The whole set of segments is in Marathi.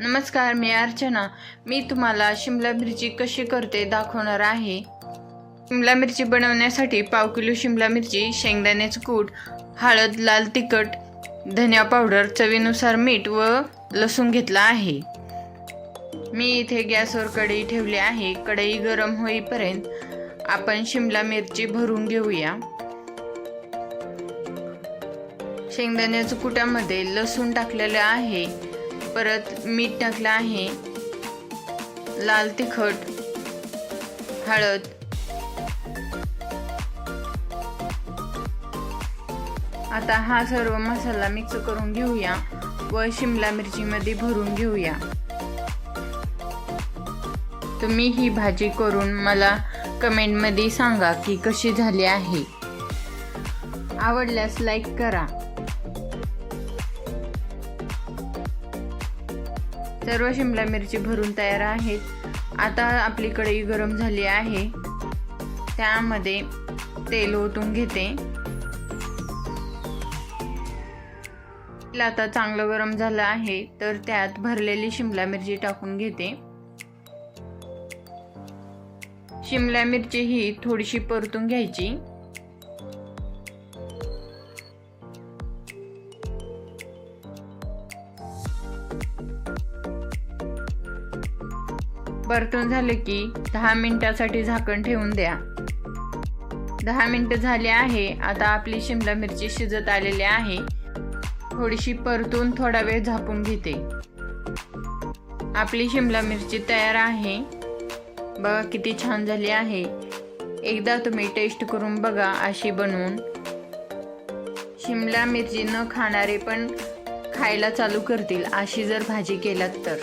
नमस्कार मी अर्चना. मी तुम्हाला शिमला मिरची कशी करते दाखवणार आहे. शिमला मिरची बनवण्यासाठी पाव किलो शिमला मिरची शेंगदाण्याचं कूट हळद लाल तिखट धनिया पावडर चवीनुसार मीठ व लसूण घेतला आहे. मी इथे गॅसवर कढई ठेवली आहे. कढई गरम होईपर्यंत आपण शिमला मिरची भरून घेऊया. शेंगदाण्याच्या कुटामध्ये लसूण टाकलेलं आहे. परत मीठ टाकलं आहे. लाल तिखट हळद. आता हा सर्व मसाला मिक्स करून घेऊया व शिमला मिरचीमध्ये भरून घेऊया. तुम्ही ही भाजी करून मला कमेंटमध्ये सांगा की कशी झाली आहे. आवडल्यास लाईक करा. सर्व शिमला मिरची भरून तयार आहेत. आता आपली कढई गरम झाली आहे. त्यामध्ये तेल ओतून घेते. तेल आता चांगलं गरम झालं आहे तर त्यात भरलेली शिमला मिरची टाकून घेते. शिमला मिरची ही थोडीशी परतून घ्यायची. परतून झाले की दहा मिनिटासाठी झाकण ठेवून द्या. दहा मिनटं झाले आहे आता आपली शिमला मिरची शिजत आलेली आहे. थोडीशी परतून थोडा वेळ झापून घेते. आपली शिमला मिरची तयार आहे. बघा किती छान झाली आहे. एकदा तुम्ही टेस्ट करून बघा अशी बनवून. शिमला मिरची न खाणारे पण खायला चालू करतील अशी जर भाजी केलात तर.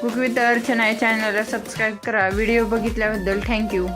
कुक विथ अर्चना या चॅनलला सबस्क्राईब करा. व्हिडिओ बघितल्याबद्दल थँक्यू.